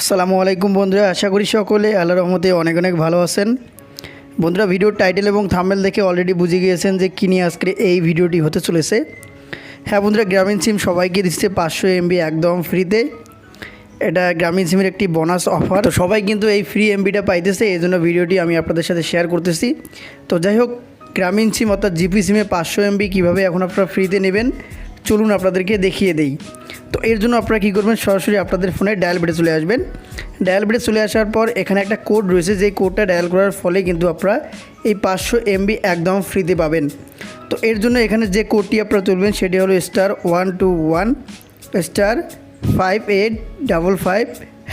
আসসালামু আলাইকুম বন্ধুরা, আশা করি সকলে আল্লাহ রহমতে অনেক অনেক ভালো আছেন। বন্ধুরা ভিডিওর টাইটেল এবং থাম্বেল দেখে অলরেডি বুঝে গিয়েছেন যে কী নিয়ে আজকে এই ভিডিওটি হতে চলেছে। হ্যাঁ বন্ধুরা, গ্রামীণ সিম সবাইকে দিচ্ছে পাঁচশো এমবি একদম ফ্রিতে এটা গ্রামীণ সিমের একটি বোনাস অফার তো সবাই কিন্তু এই ফ্রি এমবিটা পাইতেছে, এই জন্য ভিডিওটি আমি আপনাদের সাথে শেয়ার করতেছি। তো যাই হোক, গ্রামীণ সিম অর্থাৎ জিপি সিমে পাঁচশো এমবি কীভাবে এখন আপনারা ফ্রিতে নেবেন চলুন আপনাদেরকে দেখিয়ে দেই। তো এর জন্য আপনারা কী করবেন? সরাসরি আপনাদের ফোনে ডায়াল বেডে চলে আসবেন। ডায়াল বেডে চলে আসার পর এখানে একটা কোড রয়েছে। যেই কোডটা ডায়াল করার ফলে কিন্তু আপনারা এই পাঁচশো এমবি একদম ফ্রিতে পাবেন। তো এর জন্য এখানে যে কোডটি আপনারা তুলবেন, সেটি হলো star one two one star five eight double five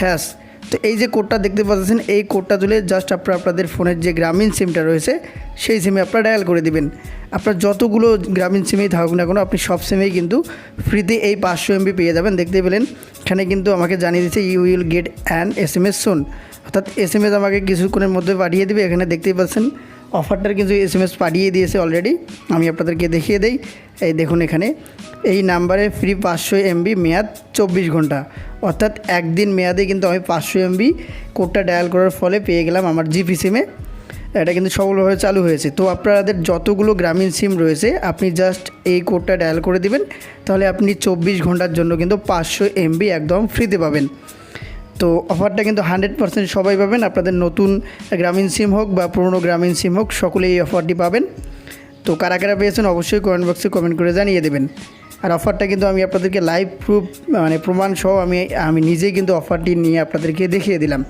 hash তো এই যে কোডটা দেখতে পাচ্ছেন, এই কোডটা তুলে জাস্ট আপনার আপনাদের ফোনের যে গ্রামীণ সিমটা রয়েছে, সেই সিমে আপনারা ডায়াল করে দিবেন। আপনার যতগুলো গ্রামীণ সিমেই থাকুক না কোনো, আপনি সব সিমেই কিন্তু ফ্রিতে এই পাঁচশো এমবি পেয়ে যাবেন। দেখতে পেলেন, এখানে কিন্তু আমাকে জানিয়ে দিচ্ছে you will get an S M S soon অর্থাৎ এস এম এস আমাকে কিছুক্ষণের মধ্যে পাঠিয়ে দেবে, এখানে দেখতেই পাচ্ছেন। অফারটার কিন্তু এস এম এস পাঠিয়ে দিয়েছে অলরেডি আমি আপনাদেরকে দেখিয়ে দেই। এই দেখুন এখানে। এই নাম্বারে ফ্রি পাঁচশো এমবি মেয়াদ চব্বিশ ঘণ্টা। অর্থাৎ একদিন মেয়াদে কিন্তু আমি পাঁচশো এমবি কোডটা ডায়াল করার ফলে পেয়ে গেলাম আমার জিপি সিমে এটা কিন্তু সফলভাবে চালু হয়েছে। তো আপনাদের যতগুলো গ্রামীণ সিম রয়েছে, আপনি জাস্ট এই কোডটা ডায়াল করে দিবেন। তাহলে আপনি চব্বিশ ঘণ্টার জন্য কিন্তু পাঁচশো এমবি একদম ফ্রিতে পাবেন। তো অফারটা কিন্তু হান্ড্রেড পার্সেন্ট সবাই পাবেন। আপনাদের নতুন গ্রামীণ সিম হোক বা পুরনো গ্রামীণ সিম হোক, সকলেই এই অফারটি পাবেন। তো কারা কারা পেয়েছেন অবশ্যই কমেন্ট বক্সে কমেন্ট করে জানিয়ে দেবেন। আর অফারটা কিন্তু আমি আপনাদেরকে লাইভ প্রুফ মানে প্রমাণ সহ আমি আমি নিজেই কিন্তু অফারটি নিয়ে আপনাদেরকে দেখিয়ে দিলাম।